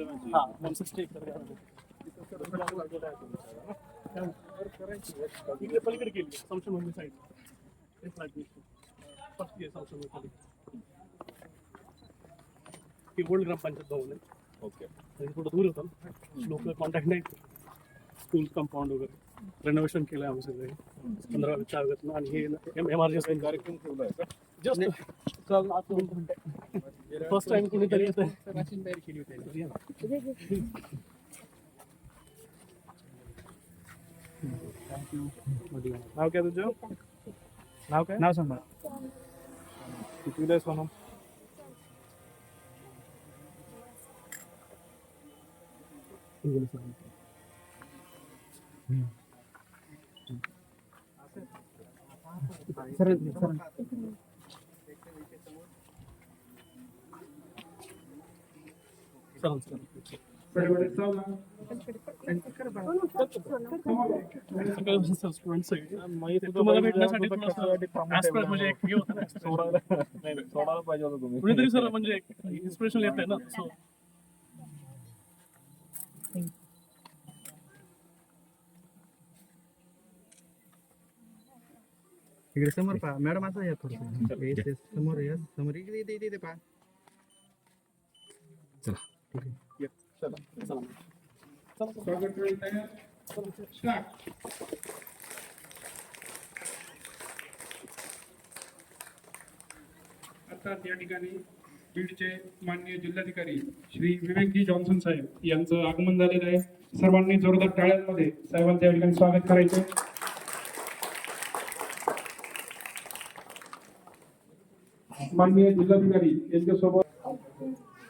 आहे हा. One sixty acre गायरान आहे. इकडे पलीकडे गेली संशय मंदिर साईड. हे संशय मंदिर ओल्ड ग्रामपंचायत भवन आहे. ओके. आणि थोडं दूर होतं. लोक कॉन्टॅक्ट नाही स्कूल कंपाऊंड वगैरे. रेनोव्हेशन केलं आहे आम्ही सगळे. पंधरा चार आणि हे एम आर जी कार्यक्रम ठेवला आहे का जस्ट फर्स्ट टाइम कोणीतरी तयारी केली होती नाव काय तुझं? नाव काय? नाव सांगा आहे सोनम? सर सर चालेल चालेल सगळे स्टुडंट सगळे तुम्हाला भेटण्यासाठी म्हणजे एक हे होतं ना, सोडायला सोडायला पाहिजे होतं तुम्ही कुणीतरी सर म्हणजे इन्स्पिरेशन येत आहे ना सो इकडे समोर पहा. मॅडम असं या थोडं समोर या. समोर इकडे इथे इथे इथे पहा. चला. आता या ठिकाणी बीडचे माननीय जिल्हाधिकारी श्री विवेकजी जॉन्सन साहेब यांचं आगमन झालेलं आहे. सर्वांनी जोरदार टाळ्यांमध्ये साहेबांचं या ठिकाणी स्वागत करायचं. माननीय जिल्हाधिकारी यांच्यासोबत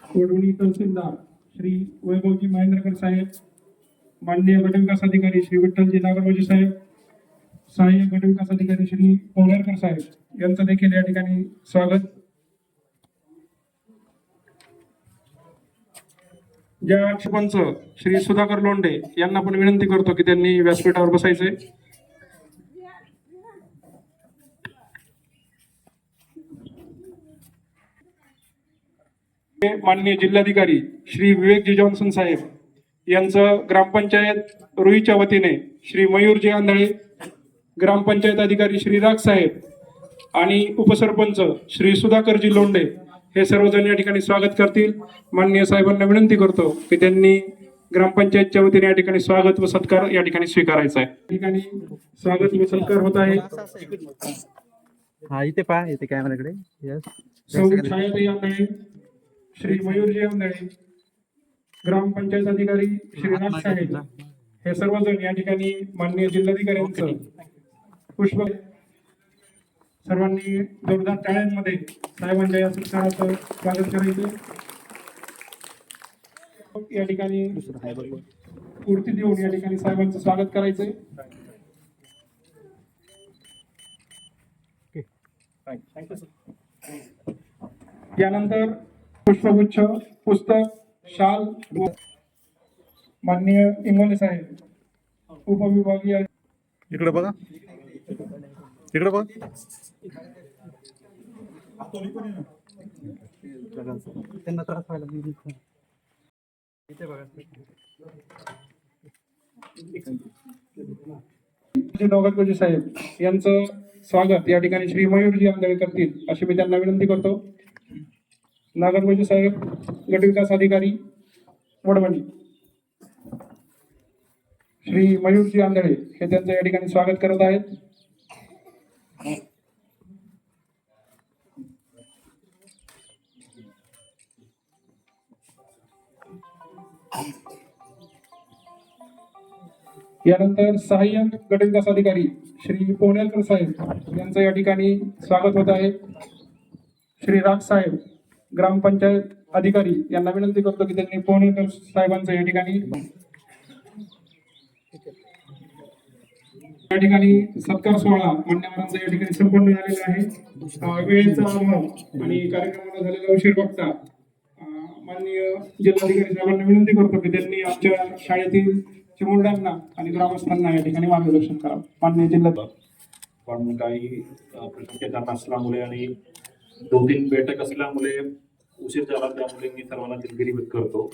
कोडवणी तहसीलदार श्री वैभवजी महेंद्रकर साहेब माननीय गटविकास अधिकारी श्री विठ्ठलजी नागरगोजी साहेब सहाय्यक गटविकास अधिकारी श्री पवनारकर साहेब यांचं देखील या ठिकाणी स्वागत. ज्या सरपंच श्री सुधाकर लोंडे यांना पण विनंती करतो की त्यांनी व्यासपीठावर बसायचे माननीय जिल्हाधिकारी श्री विवेकजी जॉन्सन साहेब यांचं ग्रामपंचायत रुईच्या वतीने श्री मयूरजी आंधळे ग्रामपंचायत अधिकारी श्री राग साहेब आणि उपसरपंच श्री सुधाकरजी लोंढे हे सर्वजण या ठिकाणी स्वागत करतील. माननीय साहेबांना विनंती करतो की त्यांनी ग्रामपंचायतच्या वतीने या ठिकाणी स्वागत व सत्कार या ठिकाणी स्वीकारायचा आहे. ठिकाणी स्वागत व सत्कार होत आहे. हा इथे पहा इथे कॅमेराकडे येस सौ छायाताई आंधळे श्री मयूरजी आंधळे ग्रामपंचायत अधिकारी श्री राज साहेब हे सर्वजण या ठिकाणी माननीय जिल्हाधिकाऱ्यांचं पुष्प सर्वांनी जोरदार टाळ्यांमध्ये साहेबांच्या या सत्काराचं स्वागत करायचं. या ठिकाणी मूर्ती देऊन या ठिकाणी साहेबांचं स्वागत करायचंय. थँक्यू सर यानंतर पुष्पगुच्छ पुस्तक शाल माननीय इंगोले साहेब उपविभागीय इकडे बघा. इकडे बघा. त्यांना त्रास व्हायला मी इथे बघा. नवगतगोजी साहेब यांचं स्वागत या ठिकाणी श्री मयूरजी आंधळे करतील अशी मी त्यांना विनंती करतो. नागरगोजी साहेब गटविकास अधिकारी वडवणी श्री मयूरजी आंधळे हे त्यांचं या ठिकाणी स्वागत करत आहेत. यानंतर सहाय्यक गटविकास अधिकारी श्री पोहनेलकर साहेब यांचं या ठिकाणी स्वागत होत आहे. श्री राज साहेब ग्रामपंचायत अधिकारी यांना विनंती करतो की त्यांनी पोहनेलकर साहेबांचं या ठिकाणी या ठिकाणी सत्कार सोहळा मान्यवरांचा या ठिकाणी संपन्न झालेला आहे. वेळेचा अभाव आणि कार्यक्रमाला झालेला उशीर बघता माननीय जिल्हाधिकारी साहेबांना विनंती करतो की त्यांनी आमच्या शाळेतील चिमुरड्यांना आणि ग्रामस्थांना या ठिकाणी मार्गदर्शन करावं. मान्य जिल्हा पण काही अ, असल्यामुळे आणि दोन तीन बैठक असल्यामुळे उशीर झाला त्यामुळे मी सर्वांना दिलगिरी व्यक्त करतो.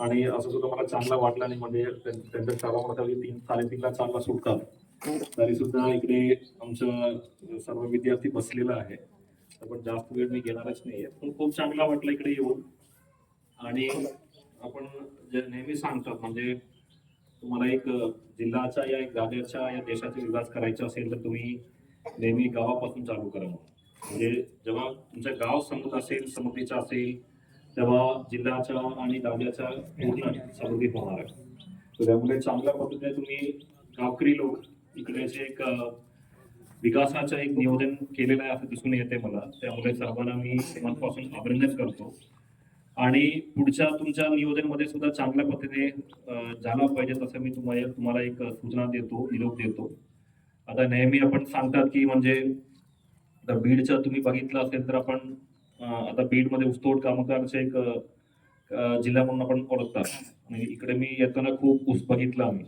आणि असं सुद्धा मला चांगला वाटला नाही म्हणजे त्यांच्या शाळा मध्ये तीन साडेतीनला चालला सुटतात तरी सुद्धा इकडे आमचं सर्व विद्यार्थी बसलेला आहे. आपण पण जास्त वेळ मी घेणारच नाहीये. पण खूप चांगला वाटलं इकडे येऊन. आणि आपण जे नेहमी सांगतात म्हणजे तुम्हाला एक जिल्ह्याचा या एक राज्याच्या या देशाचा विकास करायचा असेल तर तुम्ही नेहमी गावापासून चालू करा म्हणून. म्हणजे जेव्हा तुमचं गाव समुद्र असेल समुद्रीचा असेल तेव्हा जिल्ह्याच्या आणि राज्याच्या पूर्ण समृद्धी होणार आहे. त्यामुळे चांगल्या पद्धतीने तुम्ही गावकरी लोक इकडेचे एक विकासाचं एक नियोजन केलेलं आहे असं दिसून येते मला. त्यामुळे सर्वांना मी मनापासून अभिनंदन करतो. आणि पुढच्या तुमच्या नियोजनमध्ये सुद्धा चांगल्या पद्धतीने झाला पाहिजे तसं मी तुम्हाला तुम्हाला एक सूचना देतो निरोप देतो. आता नेहमी आपण सांगतात की म्हणजे आता बीडचं तुम्ही बघितलं असेल तर आपण आता बीडमध्ये ऊसतोड कामगारचे एक जिल्हा म्हणून आपण ओळखतात. आणि इकडे मी येताना खूप ऊस बघितला आम्ही.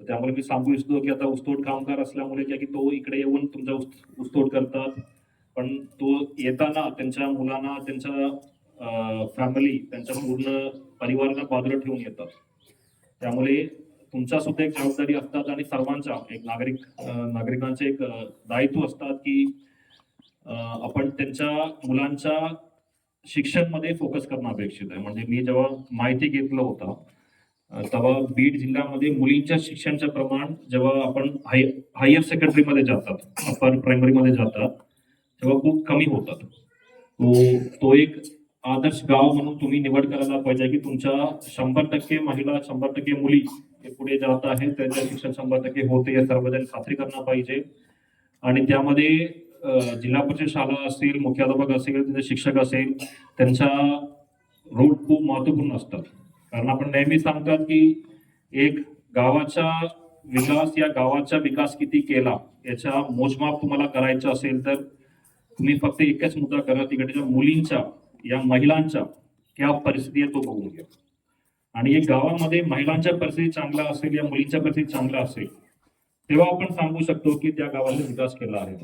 त्यामुळे मी सांगू इच्छितो की आता ऊसतोड कामगार असल्यामुळे की तो इकडे येऊन तुमचा ऊसतोड करतात. पण तो येताना त्यांच्या मुलांना त्यांच्या फॅमिली त्यांच्या पूर्ण परिवाराला बाजूला ठेवून येतात. त्यामुळे तुमच्या सुद्धा एक जबाबदारी असतात आणि सर्वांच्या एक नागरिक नागरिकांचे एक दायित्व असतात की आपण त्यांच्या मुलांच्या शिक्षणमध्ये फोकस करणं अपेक्षित आहे. म्हणजे मी जेव्हा माहिती घेतलं होतं तेव्हा बीड जिल्ह्यामध्ये मुलींच्या शिक्षणाचं प्रमाण जेव्हा आपण हाय हायर सेकंडरीमध्ये जातात अपर प्रायमरीमध्ये जातात तेव्हा खूप कमी होतात. तो तो एक आदर्श गाव म्हणून तुम्ही निवड करायला पाहिजे की तुमच्या शंभर टक्के महिला शंभर टक्के मुली हे पुढे जात आहेत त्यांचं शिक्षण शंभर टक्के होते या सर्वजण खात्री करणं पाहिजे. आणि त्यामध्ये जिल्हा परिषद शाळा असतील मुख्याध्यापक असेल त्यांचे शिक्षक असेल त्यांचा रोल खूप महत्त्वपूर्ण असतात. कारण आपण नेहमी सांगतात की एक गावाचा विकास या गावाचा विकास किती केला याचा मोजमाप तुम्हाला करायचा असेल तर तुम्ही फक्त एकच मुद्दा करा तिकडच्या मुलींच्या या महिलांच्या क्या परिस्थिती आहे तो बघून घ्या. आणि एक गावामध्ये महिलांच्या परिस्थिती चांगला असेल या मुलींच्या परिस्थिती चांगला असेल तेव्हा आपण सांगू शकतो की त्या गावाचा विकास केला आहे.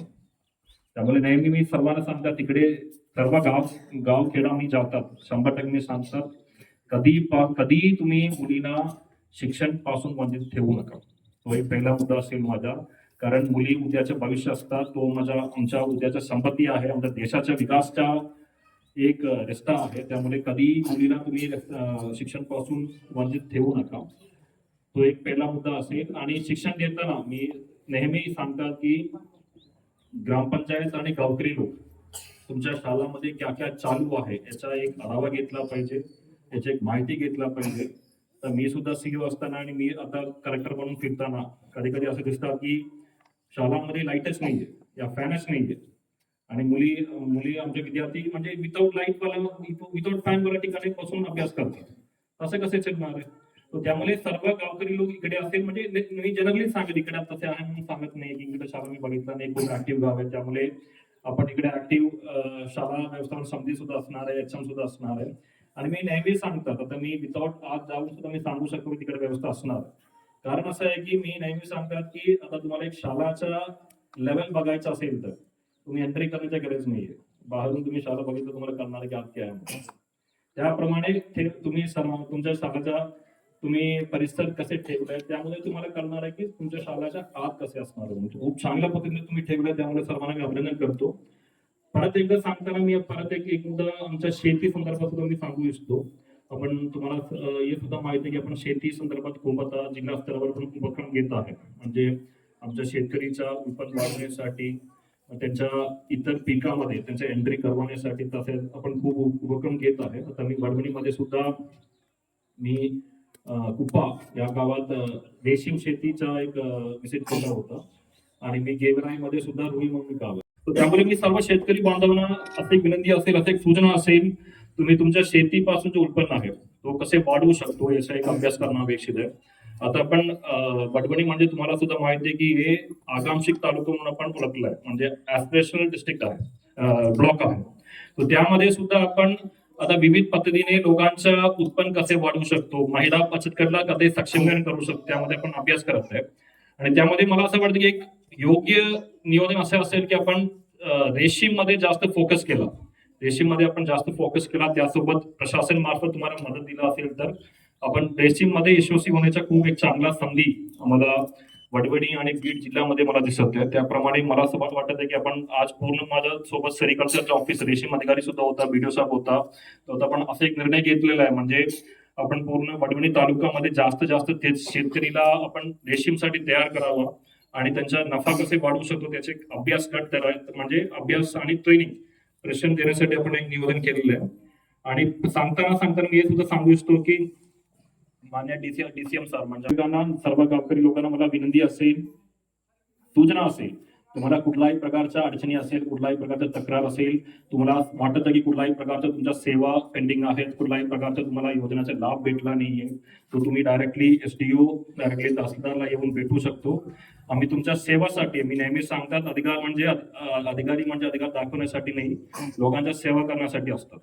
त्यामुळे नेहमी मी सर्वांना सांगतात तिकडे सर्व गाव गाव खेडा मी जातात. शंभर टक्के मी सांगतात कधी कधीही तुम्ही मुलींना शिक्षणपासून वंचित ठेवू नका. तो एक पहिला मुद्दा असेल माझा. कारण मुली उद्याचे भविष्य असतात तो माझा आमच्या उद्याच्या संपत्ती आहे आमच्या देशाच्या विकासचा एक रस्ता आहे. त्यामुळे कधी मुलीला तुम्ही शिक्षणपासून वंचित ठेवू नका. तो एक पहिला मुद्दा असेल. आणि शिक्षण देताना मी नेहमी सांगतात की ग्रामपंचायत आणि गावकरी लोक तुमच्या शाळामध्ये क्या क्या चालू आहे याचा एक आढावा घेतला पाहिजे याची एक माहिती घेतला पाहिजे. तर मी सुद्धा सीईओ असताना आणि मी आता कलेक्टर म्हणून फिरताना कधी कधी असं दिसतात की शाळांमध्ये लाईटच नाहीये या फॅनच नाहीये. आणि मुली मुली आमचे विद्यार्थी म्हणजे विदाऊट लाइट वाला विदाऊट फॅन वाला ठिकाणी बसून अभ्यास करतात. असं कसे चालणार आहे? त्यामुळे सर्व गावकरी लोक इकडे असेल म्हणजे मी जनरली सांगेल इकडे तसे आहे म्हणून सांगत नाही की इकडे शाळा मी बघितलं नाही खूप ऍक्टिव्ह गाव आहे. त्यामुळे आपण इकडे ऍक्टिव्ह शाळा व्यवस्थापन समिती सुद्धा असणार आहे एक्झाम सुद्धा असणार आहे. आणि मी नेहमी सांगतात आता मी विदाऊट आज जाऊन सुद्धा मी सांगू शकतो की तिकडे व्यवस्था असणार कारण असं आहे की मी नेहमी सांगतात की आता तुम्हाला एक शाळाचा लेवल बघायचा असेल तर तुम्ही एंट्री करण्याची गरज नाहीये. बाहेरून तुम्ही शाळा बघितलं तुम्हाला करणार की आत काय म्हणून. त्याप्रमाणे तुम्ही सर्व तुमच्या शाळेचा तुम्ही परिसर कसे ठेवलाय त्यामुळे तुम्हाला कळणार आहे की तुमच्या शाळेच्या आत कसे असणार म्हणजे खूप चांगल्या पद्धतीने तुम्ही ठेवलाय त्यामुळे सर्वांना मी अभिनंदन करतो. परत एकदा सांगताना मी परत एक एक मुद्दा आमच्या शेती संदर्भात सुद्धा मी सांगू इच्छितो. आपण तुम्हाला हे सुद्धा माहिती आहे की आपण शेती संदर्भात खूप आता जिल्हा स्तरावर पण उपक्रम घेत आहे. म्हणजे आमच्या शेतकरीच्या उत्पन्न वाढवण्यासाठी त्यांच्या इतर पिकामध्ये त्यांच्या एंट्री करवण्यासाठी तसेच आपण खूप उपक्रम घेत आहे. आता मी वडवणीमध्ये सुद्धा मी कुप्पा या गावात रेशीम शेतीचा एक विजिट केंद्र होतं. आणि मी गेवराईमध्ये सुद्धा रुई म्हणून गाव त्यामुळे मी सर्व शेतकरी बांधवांना असे विनंती असेल असे एक सूचना असेल तुम्ही तुमच्या शेतीपासून जे उत्पन्न आहे तो कसे वाढवू शकतो याचा एक अभ्यास करणं अपेक्षित आहे. आता आपण बडबणी म्हणजे तुम्हाला सुद्धा माहिती आहे की हे आगामशिक तालुका म्हणून आपण ओळखलं आहे. म्हणजे ऍस्पिरेशनल डिस्ट्रिक्ट आहे ब्लॉक आहे. तर त्यामध्ये सुद्धा आपण आता विविध पद्धतीने लोकांचं उत्पन्न कसे वाढवू शकतो महिला बचत गटला कसे सक्षमीकरण करू शकतो त्यामध्ये आपण अभ्यास करत आहे. आणि त्यामध्ये मला असं वाटतं की एक योग्य नियोजन असं असेल की आपण रेशीममध्ये जास्त फोकस केला. रेशीममध्ये आपण जास्त फोकस केला त्यासोबत प्रशासन मार्फत तुम्हाला मदत दिला असेल तर आपण रेशीममध्ये यशस्वी होण्याचा खूप एक चांगला संधी आम्हाला वडवणी आणि बीड जिल्ह्यामध्ये मला दिसत आहे. त्याप्रमाणे मला असं वाटत आहे की आपण आज पूर्ण माझ्या सोबत सेरिकल्चरचा ऑफिस रेशीम अधिकारी सुद्धा होता बीडीओ साहेब होता. तर आपण असा एक निर्णय घेतलेला आहे. म्हणजे आपण पूर्ण वडवणी तालुक्यामध्ये जास्त जास्त तेच शेतकरीला आपण रेशीमसाठी तयार करावा आणि त्यांचा नफा कसे वाढवू शकतो त्याचे अभ्यास गट तयार म्हणजे अभ्यास आणि ट्रेनिंग प्रशिक्षण देण्यासाठी आपण एक निवेदन केलेलं आहे. आणि सांगताना सांगताना मी हे सुद्धा सांगू इच्छितो की मान्य डीसी डीसीएम सर म्हणजे सर्व गावकरी लोकांना मला विनंती असेल सूचना असेल तुम्हाला कुठल्याही प्रकारच्या अडचणी असेल कुठल्याही प्रकारच्या तक्रार असेल तुम्हाला वाटतं की कुठल्याही प्रकारच्या तुमच्या सेवा पेंडिंग आहेत कुठल्याही प्रकारच्या तुम्हाला योजनेचा लाभ भेटला नाहीये तो तुम्ही directly S D O directly तहसीलदारला येऊन भेटू शकतो. आम्ही तुमच्या सेवासाठी मी नेहमी सांगतात अधिकार म्हणजे अधिकारी म्हणजे अधिकार दाखवण्यासाठी नाही लोकांच्या सेवा करण्यासाठी असतात.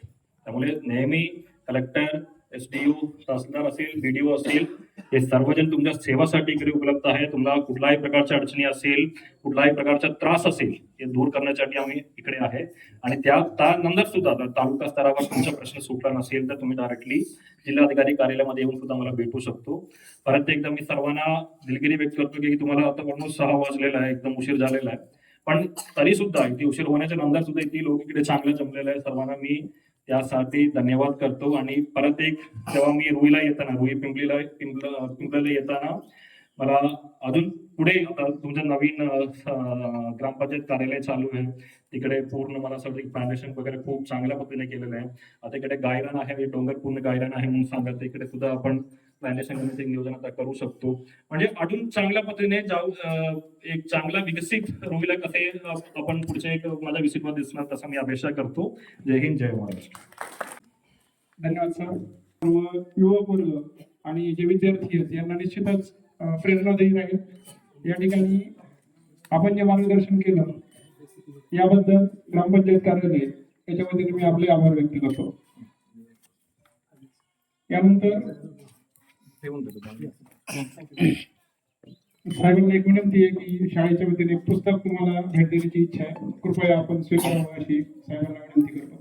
त्यामुळे नेहमी कलेक्टर एस डी यू तहसीलदार असेल बीडीओ असेल हे सर्वजण तुमच्या सेवासाठी इकडे उपलब्ध आहे तुम्हाला कुठल्याही प्रकारच्या अडचणी असेल कुठलाही प्रकारचा त्रास असेल हे दूर करण्यासाठी आम्ही इकडे आहे. आणि त्या त्यानंतर सुद्धा तालुका स्तरावर तुमचा प्रश्न सुटला नसेल तर तुम्ही डायरेक्टली जिल्हाधिकारी कार्यालयामध्ये येऊन सुद्धा मला भेटू शकतो. परत एकदा मी सर्वांना दिलगिरी व्यक्त करतो की तुम्हाला आता ऑलमोस्ट सहा वाजलेला आहे एकदम उशीर झालेला आहे. पण तरी सुद्धा इथे उशीर होण्याच्या नंतर सुद्धा इथे लोक इकडे चांगलं जमलेलं आहे. सर्वांना मी त्यासाठी धन्यवाद करतो. आणि परत एक जेव्हा मी रुईला येताना रुई पिंपलीला पिंपला पिंपळाला येताना मला अजून पुढे तुमचं नवीन ग्रामपंचायत कार्यालय चालू आहे. तिकडे पूर्ण मला असं वाटतं फाउंडेशन वगैरे खूप चांगल्या पद्धतीने केलेलं आहे. आता इकडे गायरान आहे डोंगर पूर्ण गायरान आहे म्हणून सांगत इकडे सुद्धा आपण फाउंडेशन करण्याचे नियोजन आता करू शकतो. म्हणजे अजून चांगल्या पद्धतीने जाऊ एक चांगला विकसित रोहिला कसे आपण पुढच्या एक माझ्या विसिटमध्ये दिसणार तसं मी अपेक्षा करतो. जय हिंद जय महाराष्ट्र. धन्यवाद सर. युवक वर्ग आणि जे विद्यार्थी आहेत यांना निश्चितच प्रेरणा देईल राहील. या ठिकाणी आपण जे मार्गदर्शन केलं याबद्दल ग्रामपंचायत कार्यालय त्याच्या वतीने मी आपले आभार व्यक्त करतो. यानंतर साहेबांना एक विनंती आहे की शाळेच्या वतीने पुस्तक तुम्हाला भेट देण्याची इच्छा आहे. कृपया आपण स्वीकारावं अशी साहेबांना विनंती करतो.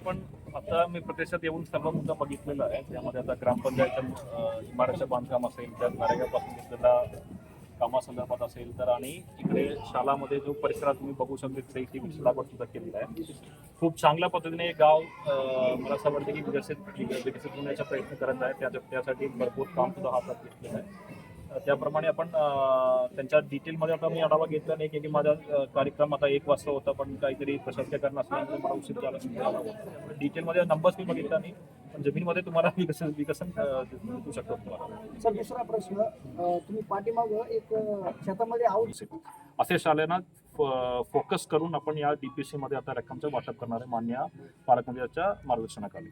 पण आता मी प्रदेशात येऊन सर्व मुद्दा बघितलेला आहे. त्यामध्ये आता ग्रामपंचायतच्या अ, इमारतचं बांधकाम असेल त्या नरेगापासून घेतलेला कामासंदर्भात असेल तर आणि इकडे शाळामध्ये जो परिसरात तुम्ही बघू शकता तिथे इथे विश्लागड सुद्धा केलेला आहे. खूप चांगल्या पद्धतीने गाव मला असं वाटतं की विकसित विकसित होण्याचा प्रयत्न करत आहे. त्या त्यासाठी भरपूर काम सुद्धा हातात घेतलेलं आहे. त्याप्रमाणे आपण त्यांच्या डिटेलमध्ये आता मी आढावा घेतला नाही की माझा कार्यक्रम आता एक वाजता होता पण काहीतरी प्रशासकीय कारण असल्यामुळे मला उशीर झाला. डिटेलमध्ये नंबर्स मी बघितला नाही पण जमीनमध्ये तुम्हाला विकसन विकसन दिसू शकतो तुम्हाला. सर दुसरा प्रश्न तुम्ही पाठीमागं एक शेतामध्ये आऊट असे शाळेना फोकस करून आपण या डीपीसी मध्ये आता रक्कमचं वाटप करणार आहे मान्य पालकमंत्र्याच्या मार्गदर्शनाखाली.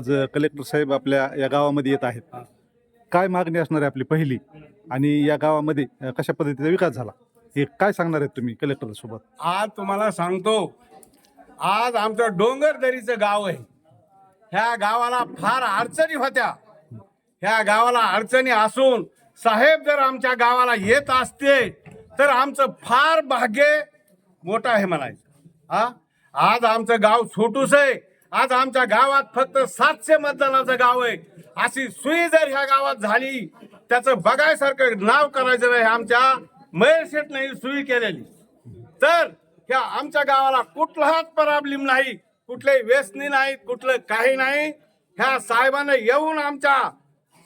आज कलेक्टर साहेब आपल्या या गावामध्ये येत आहेत. काय मागणी असणार आहे आपली पहिली? आणि या गावामध्ये कशा पद्धतीचा विकास झाला? हे काय सांगणार आहेत तुम्ही कलेक्टर सोबत? आज तुम्हाला सांगतो आज आमचं डोंगरदरीचं गाव आहे. ह्या गावाला फार अडचणी होत्या. ह्या गावाला अडचणी असून साहेब जर आमच्या गावाला येत असते तर आमचं फार भाग्य मोठं आहे म्हणायचं. हा? आज आमचं गाव छोटूस आहे. आज आमच्या गावात फक्त सातशे मतदानाचं गाव आहे. अशी सुई जर ह्या गावात झाली त्याचं बघायसारखं नाव करायचं नाही. आमच्या महेश शेटने ही सुई केलेली. तर ह्या आमच्या गावाला कुठलाच प्रॉब्लेम नाही कुठलेही व्यसनी नाही कुठलं काही नाही. ह्या साहेबांना येऊन आमच्या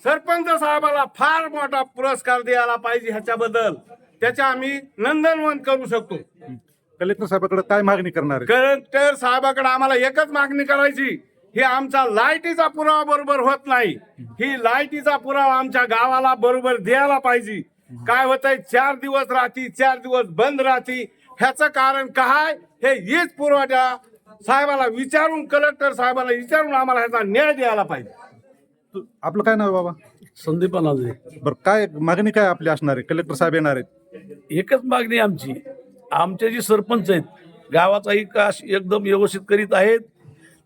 सरपंच साहेबाला फार मोठा पुरस्कार द्यायला पाहिजे ह्याच्याबद्दल. त्याच्या आम्ही नंदनवन करू शकतो. कलेक्टर साहेबाकडे काय मागणी करणार आहे? कलेक्टर साहेबाकडे आम्हाला एकच मागणी करायची. हे आमचा लाईटीचा पुरावा बरोबर होत नाही. ही लाईटीचा पुरावा आमच्या गावाला बरोबर द्यायला पाहिजे. काय होतंय? चार दिवस राहती चार दिवस बंद राहती. ह्याचं कारण काय? हे वीज पुरवठा साहेबाला विचारून कलेक्टर साहेबाला विचारून आम्हाला ह्याचा न्याय द्यायला पाहिजे. तू- आपलं काय नाव आहे बाबा? संदीप अनाजे. बरं काय मागणी काय आपली असणार आहे? कलेक्टर साहेब येणार आहेत. एकच मागणी आमची. आमचे जे सरपंच आहेत गावाचा विकास एकदम व्यवस्थित करीत आहेत.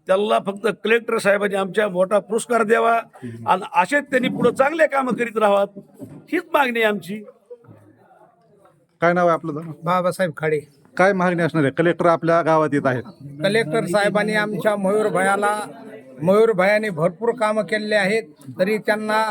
त्यांना फक्त कलेक्टर साहेबांनी आमच्या मोठा पुरस्कार द्यावा आणि असेच त्यांनी पुढे चांगले कामं करीत राहावं हीच मागणी आहे आमची. काय नाव आहे आपलं दादा? बाबासाहेब खाडे. काय मागणी असणार आहे? कलेक्टर आपल्या गावात येत आहेत. कलेक्टर साहेबांनी आमच्या मयूर भयाला मयूर भयाने भरपूर कामं केलेले आहेत तरी त्यांना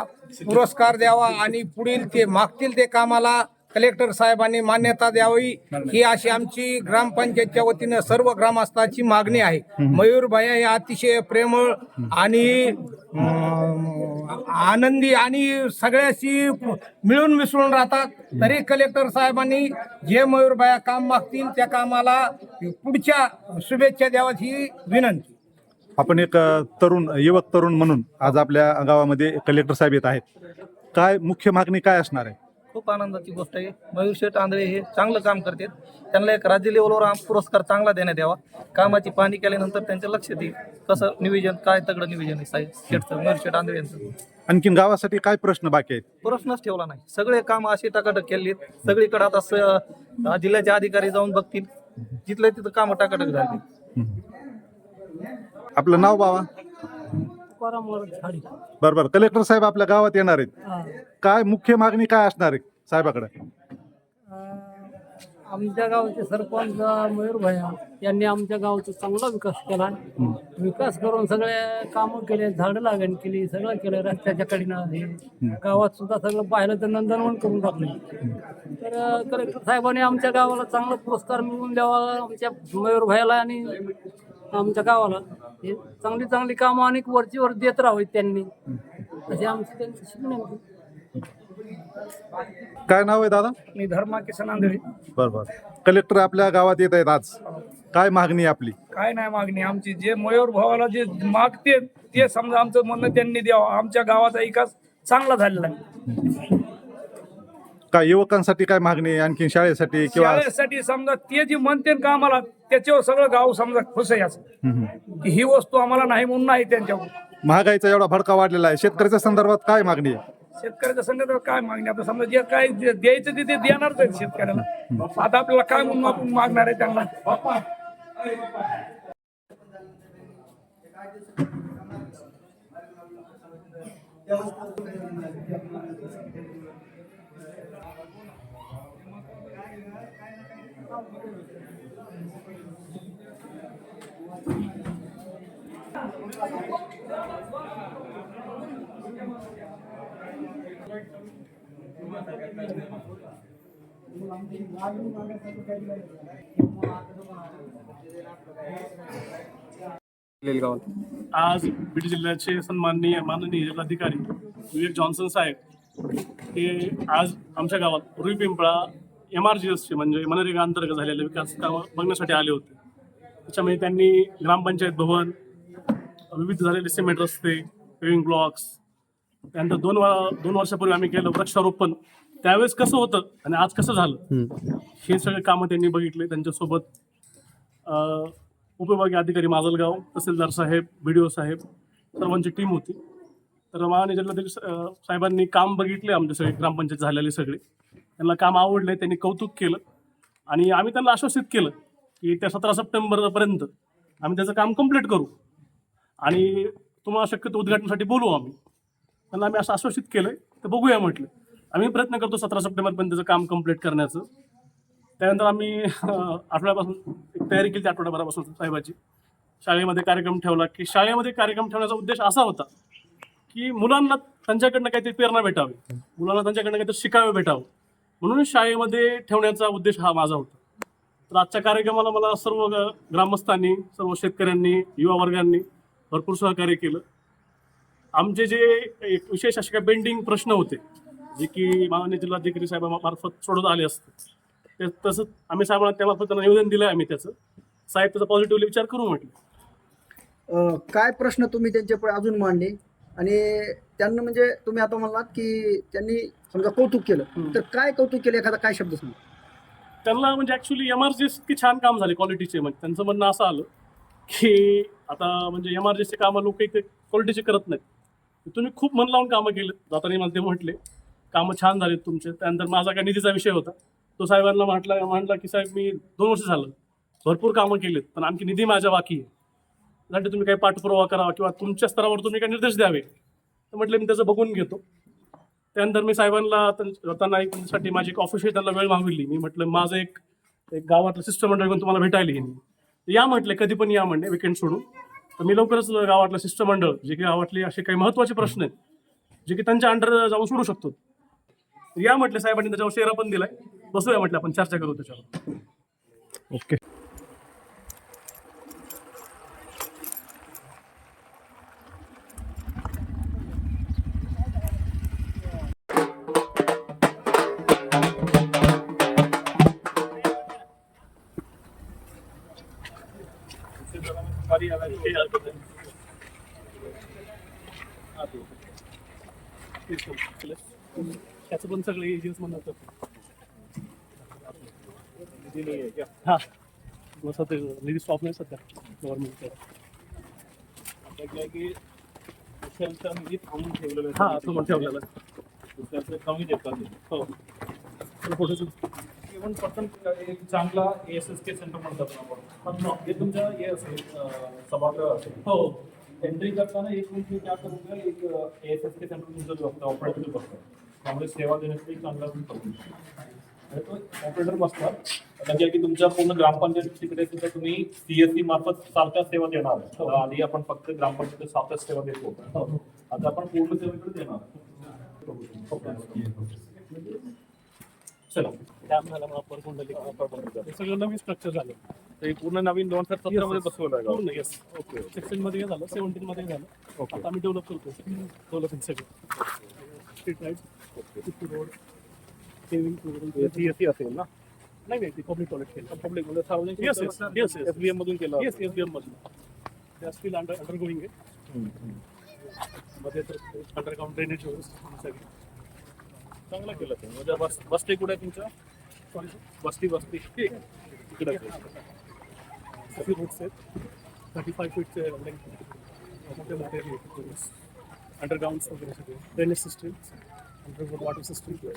पुरस्कार द्यावा आणि पुढील ते मागतील ते कामाला कलेक्टर साहेबांनी मान्यता द्यावी. ही अशी आमची ग्रामपंचायतच्या वतीनं सर्व ग्रामस्थांची मागणी आहे. मयूर भया हे अतिशय प्रेमळ आणि आनंदी आणि सगळ्याशी मिळून मिसळून राहतात. तरी कलेक्टर साहेबांनी जे मयूर भया काम मागतील त्या कामाला पुढच्या शुभेच्छा द्याव्यात ही विनंती. आपण एक तरुण युवक तरुण म्हणून आज आपल्या गावामध्ये कलेक्टर साहेब येत आहेत. काय मुख्य मागणी काय असणार आहे? खूप आनंदाची गोष्ट आहे. मयूर शेठ आंधळे हे चांगलं काम करतात. त्यांना एक राज्य लेवलवर आम- पुरस्कार चांगला देण्यात यावा. कामाची पाहणी केल्यानंतर त्यांच्या लक्षात येईल कसं नियोजन काय तगडं नियोजन आहे साहेब? शेठचं मयूर शेठ आंधळे यांचं. आणखीन गावासाठी काय प्रश्न बाकी आहेत? प्रश्नच ठेवला नाही. सगळे काम असे टकाटक केले सगळीकडे आता स- जिल्ह्याचे अधिकारी जाऊन बघतील. जिथल्या तिथं कामं टकाटक झाली. आपलं नाव बाबा बरं बरं. कलेक्टर साहेब आपल्या गावात येणार आहेत. काय मुख्य मागणी काय असणार आहे साहेबाकडे? आमच्या गावचे सरपंच मयूर भैया यांनी आमच्या गावचा चांगला विकास केला. विकास करून सगळे कामं केले झाडं लागण केली सगळं केलं रस्त्याच्या कडीनं हे गावात सुद्धा सगळं पाहिलं तर नंदनवन करून टाकले. तर अं, कलेक्टर साहेबांनी आमच्या गावाला चांगला पुरस्कार मिळवून द्यावा आमच्या मयूर भैयाला आणि आमच्या गावाला. हे चांगली चांगली कामं आणि वरची वर देत राहावीत त्यांनी. अशी आमची त्यांची विनंती. काय नाव आहे दादा? मी धर्मा किसन आंधळे. बरं बरं. कलेक्टर आपल्या गावात येत आहेत आज. काय मागणी आहे आपली? काय नाही मागणी. आमची जे मयूर भावाला जे मागते ते समजा आमचं म्हणणं त्यांनी द्यावं. आमच्या गावाचा विकास चांगला झालेला आहे. काय युवकांसाठी काय मागणी आहे? आणखी शाळेसाठी किंवा शाळेसाठी समजा ते जे म्हणते का आम्हाला त्याच्यावर सगळं गाव समजा खुश आहे असं. की ही वस्तू आम्हाला नाही म्हणून नाही त्यांच्यावर. महागाईचा एवढा भडका वाढलेला आहे. शेतकऱ्याच्या संदर्भात काय मागणी आहे? शेतकऱ्याच्या संदर्भात काय मागणी आता समजा जे काय जे द्यायचं ते ते देणारच आहे शेतकऱ्याला. आता आपल्याला काय म्हणून आपण मागणार आहे त्यांना? आज बीड जिल्ह्याचे सन्माननीय माननीय जिल्हाधिकारी विवेक जॉन्सन साहेब हे आज आमच्या गावात Rui Pimpla M R G एसचे म्हणजे मनरेगा अंतर्गत झालेले विकास कामं बघण्यासाठी आले होते. त्याच्यामध्ये त्यांनी ग्रामपंचायत भवन विविध झालेले सिमेंट रस्ते पेविंग ब्लॉक्स त्यानंतर दोन दोन वर्षापूर्वी आम्ही केलं वृक्षारोपण. त्यावेळेस कसं होतं आणि आज कसं झालं हे सगळे कामं त्यांनी बघितले. त्यांच्यासोबत उपविभागीय अधिकारी माजलगाव तहसीलदार साहेब बी डी ओ साहेब सर्वांची टीम होती. तर माननीय जिल्हाधिकारी स- अ, साहेबांनी काम बघितले आमचे सगळे ग्रामपंचायत झालेले सगळे. त्यांना काम आवडले त्यांनी कौतुक केलं. आणि आम्ही त्यांना आश्वासित केलं की त्या सतरा सप्टेंबरपर्यंत आम्ही त्याचं काम कंप्लीट करू. आणि तुम्हाला शक्यतो उद्घाटनासाठी बोलवू आम्ही. त्यांना आम्ही असं आश्वासित केलंय तर बघूया म्हटलं. आम्ही प्रयत्न करतो सतरा सप्टेंबरपर्यंत त्याचं काम कंप्लीट करण्याचं. त्यानंतर आम्ही आठवड्यापासून एक तयारी केली आठवड्याभरापासून साहेबाची. शाळेमध्ये कार्यक्रम ठेवला की शाळेमध्ये कार्यक्रम ठेवण्याचा उद्देश असा होता की मुलांना त्यांच्याकडनं काहीतरी प्रेरणा भेटावी. मुलांना त्यांच्याकडनं काहीतरी शिकावं भेटावं. म्हणून शाळेमध्ये ठेवण्याचा उद्देश हा माझा होता. तर आजच्या कार्यक्रमाला मला सर्व ग्रामस्थांनी सर्व शेतकऱ्यांनी युवा वर्गांनी भरपूर सहकार्य केलं. आमचे जे एक विशेष असे काही बेंडिंग प्रश्न होते जे की माननीय जिल्हाधिकारी साहेबांमार्फत सोडत आले असते. ते तसं आम्ही साहेबांना त्यामार्फत त्यांना निवेदन दिलं आम्ही त्याचं. साहेब त्याचा पॉझिटिव्हली विचार करू म्हटलं. काय प्रश्न तुम्ही त्यांच्यापुढे अजून मांडले? आणि त्यांना म्हणजे तुम्ही आता म्हणलात की त्यांनी समजा कौतुक केलं. तर काय कौतुक केलं? एखादा काय शब्द सांगा. त्यांना म्हणजे ऍक्च्युली एम आर छान काम झाले क्वालिटीचे म्हणजे त्यांचं म्हणणं असं आलं की आता म्हणजे एम कामं लोक इथे क्वालिटीचे करत नाहीत. तुम्ही खूप मन लावून कामं केले जाताना मला ते म्हटले. कामं छान झालेत तुमचे. त्यानंतर माझा काय निधीचा विषय होता. तो साहेबांना म्हटला म्हटला की साहेब मी दोन वर्ष झालं. भरपूर कामं केलेत पण आणखी निधी माझ्या बाकी आहे. त्यासाठी तुम्ही काही पाठपुरावा करावा किंवा तुमच्या स्तरावर तुम्ही काही निर्देश द्यावे? तर म्हटलं मी त्याचं बघून घेतो. त्यानंतर मी साहेबांना त्यांना एक माझी एक ऑफिशियल त्यांना वेळ मागविली. मी म्हटलं माझं एक एक गावातलं सिस्टम मंडळ घेऊन तुम्हाला भेटायला येईन. या म्हटले कधी पण या म्हणणे विकेंड सोडून. तर मी लवकरच गावातलं शिष्टमंडळ जे की गावातले असे काही महत्त्वाचे प्रश्न आहेत जे की त्यांच्या अंडर जाऊन सोडू शकतो. या म्हटले साहेबांनी त्याच्यावर शेरा पण दिलाय. बसूया म्हटलं आपण चर्चा करू त्याच्यावर. ओके सगळे एजंट्स म्हणत हा. मग सध्या निधी स्टॉप नाही सध्या गव्हर्नमेंटचा की निधी थांबून ठेवलेलं. हा ठेवलेला उचलचं कमी देतात हो. इव्हन पटकन एक चांगला एस एस के सेंटर म्हणतात आपण. पण हे तुमच्या हे असेल सभागृह असेल. हो. एंट्री करताना एक करूंगा एक एस एस के सेंटर तुमचं जो असतं ऑपरेटर बसतं त्यामुळे सेवा देण्यासाठी चांगला ऑपरेटर बसतात म्हणजे की तुमच्या पूर्ण ग्रामपंचायत तिकडे सुद्धा तुम्ही सीएससी मार्फत सारख्या सेवा देणार. आधी आपण फक्त ग्रामपंचायत सारख्याच सेवा देत. होतो आता आपण पूर्ण सेवेकडे देणार. चला. सगळं नवीन स्ट्रक्चर झालं. ते पूर्ण नवीन दोन हजार सतरा मध्ये बसवलं पूर्ण येस ओके सिक्स्टीन मध्ये झालं. सेव्हन्टीन मध्ये झालं. आता आम्ही डेव्हलप करतो डेव्हलपिंग सगळं स्ट्रीट लाइट असेल ना नाही नाही पब्लिक टॉयलेट केलं पब्लिक म्हणजे सार्वजनिक Yes, मधून केलं येस एस बी एम मधून त्या स्टील अंडर अंडर आहे मध्ये तर अंडरग्राऊंड ड्रेनेज सगळी चांगलं केलं तुम्ही म्हणजे बस कुठे आहे तुमच्या बस्ती बस्ती इकडे आहेत थर्टी फाय फीटचे मोठे मोठे अंडरग्राऊंड वगैरे सगळे drainage system underground water system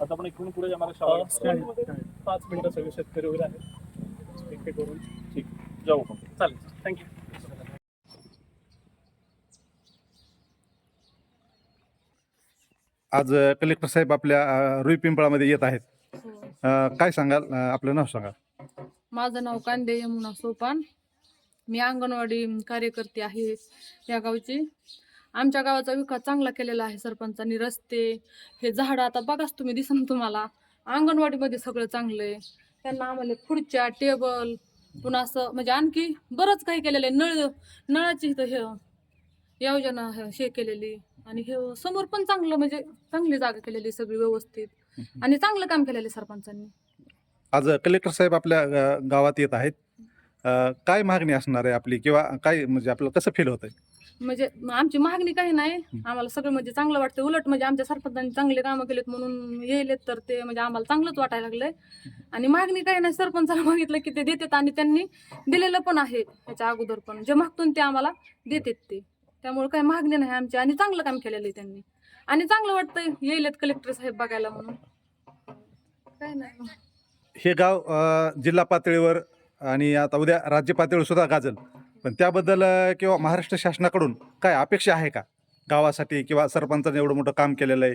आता आपण इकडून पुढे जाणार शाळा स्टँडमध्ये पाच मिनिटं सगळे शेतकरी वगैरे आहेत एक करून. ठीक. जाऊ आपण. चालेल. थँक्यू आज कलेक्टर साहेब आपल्या रुई पिंपळामध्ये येत आहेत. अ, काय सांगाल? आपलं नाव सांगा. माझं नाव कांदे यमुना सोपान. मी अंगणवाडी कार्यकर्ते आहे या गावची. आमच्या गावाचा विकास चांगला केलेला आहे सरपंचांनी. रस्ते हे झाडं आता बघाच तुम्ही दिसन तुम्हाला. अंगणवाडीमध्ये सगळं चांगलं आहे. त्यांना आम्हाला खुर्च्या टेबल पुन्हा असं म्हणजे आणखी बरंच काही केलेलं आहे. नळ नळाची इथं हे योजना हे हे केलेली. आणि हे समोर पण चांगलं म्हणजे चांगली जागा केलेली सगळी व्यवस्थित. आणि चांगलं काम केलेलं आहे सरपंचांनी. आज कलेक्टर साहेब आपल्या गावात येत आहेत. अ, काय मागणी असणार आहे आपली किंवा काय म्हणजे आपलं कसं फील होत आहे म्हणजे आमची मागणी काही नाही. आम्हाला सगळं म्हणजे चांगलं वाटतं उलट म्हणजे आमच्या सरपंचांनी चांगले कामं केलेत म्हणून येलेत तर ते म्हणजे आम्हाला चांगलंच वाटायला लागलंय. आणि मागणी काही नाही. सरपंचाला मागितलं की ते देतात आणि त्यांनी दिलेलं पण आहे त्याच्या अगोदर पण. जे मागतून ते आम्हाला देतात ते. त्यामुळे काही मागणी नाही आमची. आणि चांगलं काम केलेलं आहे त्यांनी. आणि चांगलं वाटतंय. येईलेत कलेक्टर साहेब बघायला म्हणून. काय नाही. हे गाव अ, जिल्हा पातळीवर आणि आता उद्या राज्य पातळीवर सुद्धा गाजल. पण त्याबद्दल अ, किंवा महाराष्ट्र शासनाकडून काय अपेक्षा आहे का? गावासाठी किंवा सरपंचाने एवढं मोठं काम केलेलं आहे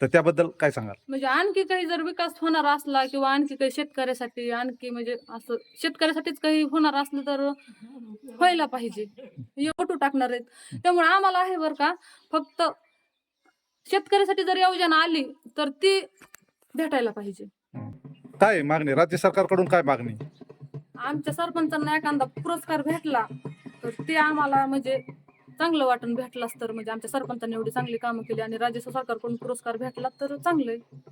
तर त्याबद्दल काय सांगाल? म्हणजे आणखी काही जर विकास होणार असला किंवा आणखी काही शेतकऱ्यासाठी आणखी म्हणजे असं शेतकऱ्यासाठीच काही होणार असलं तर व्हायला पाहिजे. फोटो टाकणार आहेत. त्यामुळे आम्हाला आहे बरं का फक्त शेतकऱ्यासाठी जर योजना आली तर ती भेटायला पाहिजे. काय आहे मागणी? राज्य सरकारकडून काय मागणी? आमच्या सरपंचांना एखादा पुरस्कार भेटला तर ते आम्हाला म्हणजे चांगलं वाटून भेटलाच तर म्हणजे आमच्या सरपंचांनी एवढी चांगली कामं केली आणि राज्य सरकारकडून पुरस्कार भेटला तर चांगलं आहे